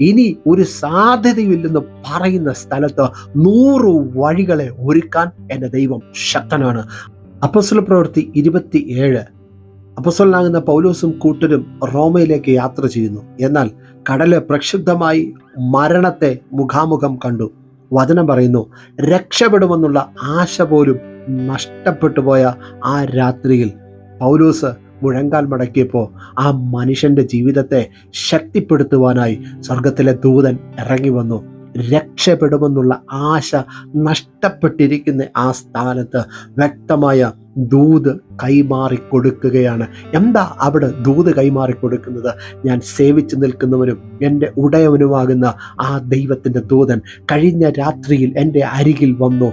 ഇനി ഒരു സാധ്യതയില്ലെന്ന് പറയുന്ന സ്ഥലത്ത് നൂറ് വഴികളെ ഒരുക്കാൻ എന്റെ ദൈവം ശക്തനാണ്. അപ്പസ്വല പ്രവൃത്തി ഇരുപത്തി ഏഴ് അപ്പസ്വലനാകുന്ന പൗലോസും കൂട്ടരും റോമയിലേക്ക് യാത്ര ചെയ്യുന്നു. എന്നാൽ കടൽ പ്രക്ഷുബ്ധമായി മരണത്തെ മുഖാമുഖം കണ്ടു. വചനം പറയുന്നു രക്ഷപ്പെടുമെന്നുള്ള ആശ പോലും നഷ്ടപ്പെട്ടു പോയ ആ രാത്രിയിൽ പൗലോസ് മുഴങ്കാൽ മടക്കിയപ്പോൾ ആ മനുഷ്യന്റെ ജീവിതത്തെ ശക്തിപ്പെടുത്തുവാനായി സ്വർഗത്തിലെ ദൂതൻ ഇറങ്ങി വന്നു. രക്ഷപ്പെടുമെന്നുള്ള ആശ നഷ്ടപ്പെട്ടിരിക്കുന്ന ആ സ്ഥാനത്ത് വ്യക്തമായ ദൂത് കൈമാറി കൊടുക്കുകയാണ്. എന്താ അവിടെ ദൂത് കൈമാറി കൊടുക്കുന്നത്? ഞാൻ സേവിച്ചു നിൽക്കുന്നവനും എന്റെ ഉടയവനുമാകുന്ന ആ ദൈവത്തിന്റെ ദൂതൻ കഴിഞ്ഞ രാത്രിയിൽ എന്റെ അരികിൽ വന്നു.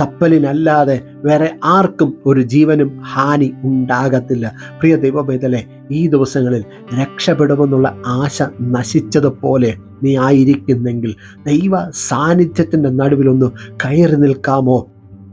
കപ്പലിനല്ലാതെ വേറെ ആർക്കും ഒരു ജീവനും ഹാനി ഉണ്ടാകത്തില്ല. പ്രിയ ദൈവവേദലെ ഈ ദിവസങ്ങളിൽ രക്ഷപ്പെടുമെന്നുള്ള ആശ നശിച്ചതുപോലെ നീ ആയിരിക്കുന്നെങ്കിൽ ദൈവ സാന്നിധ്യത്തിന്റെ നടുവിലൊന്ന് കയറി നിൽക്കാമോ?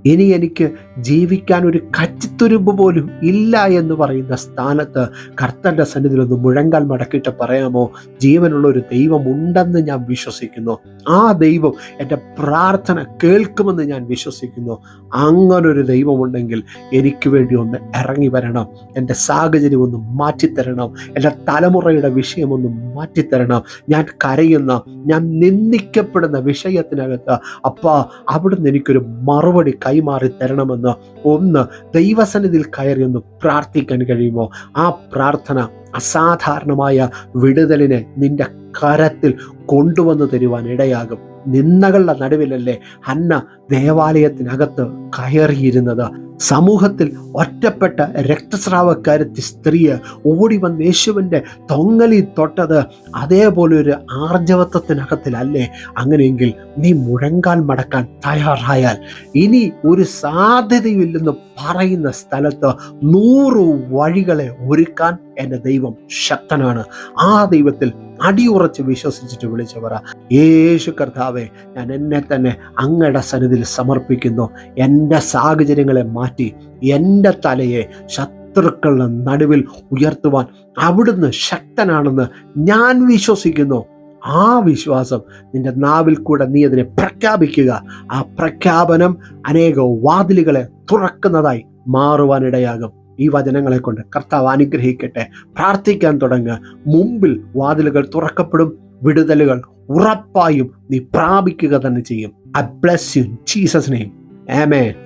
ഇനി എനിക്ക് ജീവിക്കാൻ ഒരു കച്ചിത്തുരുമ്പ് പോലും ഇല്ല എന്ന് പറയുന്ന സ്ഥാനത്ത് കർത്തന്റെ സന്നിധിയിൽ ഒന്ന് മുഴങ്കാൽ മടക്കിയിട്ട് പറയാമോ? ജീവനുള്ള ഒരു ദൈവം ഉണ്ടെന്ന് ഞാൻ വിശ്വസിക്കുന്നു. ആ ദൈവം എന്റെ പ്രാർത്ഥന കേൾക്കുമെന്ന് ഞാൻ വിശ്വസിക്കുന്നു. അങ്ങനൊരു ദൈവമുണ്ടെങ്കിൽ എനിക്ക് വേണ്ടി ഒന്ന് ഇറങ്ങി വരണം. എന്റെ സാഹചര്യം ഒന്ന് മാറ്റിത്തരണം. എന്റെ തലമുറയുടെ വിഷയം ഒന്ന് മാറ്റിത്തരണം. ഞാൻ കരയുന്ന ഞാൻ നിന്ദിക്കപ്പെടുന്ന വിഷയത്തിനകത്ത് അപ്പാ അവിടുന്ന് എനിക്കൊരു മറുപടി കൈമാറി തരണമെന്ന് ഒന്ന് ദൈവസന്നിധിയിൽ കയറി ഒന്ന് പ്രാർത്ഥിക്കാൻ കഴിയുമോ? ആ പ്രാർത്ഥന അസാധാരണമായ വിടുതലിനെ നിന്റെ കരത്തിൽ കൊണ്ടുവന്നു തരുവാൻ ഇടയാകും. നിന്നകളുടെ നടുവിലല്ലേ അന്ന ദേവാലയത്തിനകത്ത് കയറിയിരുന്നത്. സമൂഹത്തിൽ ഒറ്റപ്പെട്ട രക്തസ്രാവക്കാരത്തി സ്ത്രീയെ ഓടി വന്ന് യേശുവിന്റെ തൊങ്ങലി തൊട്ടത് അതേപോലെ ഒരു ആർജവത്വത്തിനകത്തിലല്ലേ? അങ്ങനെയെങ്കിൽ നീ മുഴങ്കാൽ മടക്കാൻ തയ്യാറായാൽ ഇനി ഒരു സാധ്യതയില്ലെന്ന് പറയുന്ന സ്ഥലത്ത് നൂറ് വഴികളെ ഒരുക്കാൻ എന്റെ ദൈവം ശക്തനാണ്. ആ ദൈവത്തിൽ അടിയുറച്ച് വിശ്വസിച്ചിട്ട് വിളിച്ചു പറ യേശു കർത്താവെ ഞാൻ എന്നെ തന്നെ അങ്ങയുടെ സന്നിധിയിൽ സമർപ്പിക്കുന്നു. എന്റെ സാഹചര്യങ്ങളെ മാറ്റി എന്റെ തലയെ ശത്രുക്കളുടെ നടുവിൽ ഉയർത്തുവാൻ അവിടുന്ന് ശക്തനാണെന്ന് ഞാൻ വിശ്വസിക്കുന്നു. ആ വിശ്വാസം നിന്റെ നാവിൽ കൂടെ നീ അതിനെ പ്രഖ്യാപിക്കുക. ആ പ്രഖ്യാപനം അനേക വാതിലുകളെ തുറക്കുന്നതായി മാറുവാനിടയാകും. ഈ വചനങ്ങളെ കൊണ്ട് കർത്താവ് അനുഗ്രഹിക്കട്ടെ. പ്രാർത്ഥിക്കാൻ തുടങ്ങുക മുമ്പിൽ വാതിലുകൾ തുറക്കപ്പെടും വിടുതലുകൾ ഉറപ്പായും നീ പ്രാപിക്കുക തന്നെ ചെയ്യും. I bless you Jesus name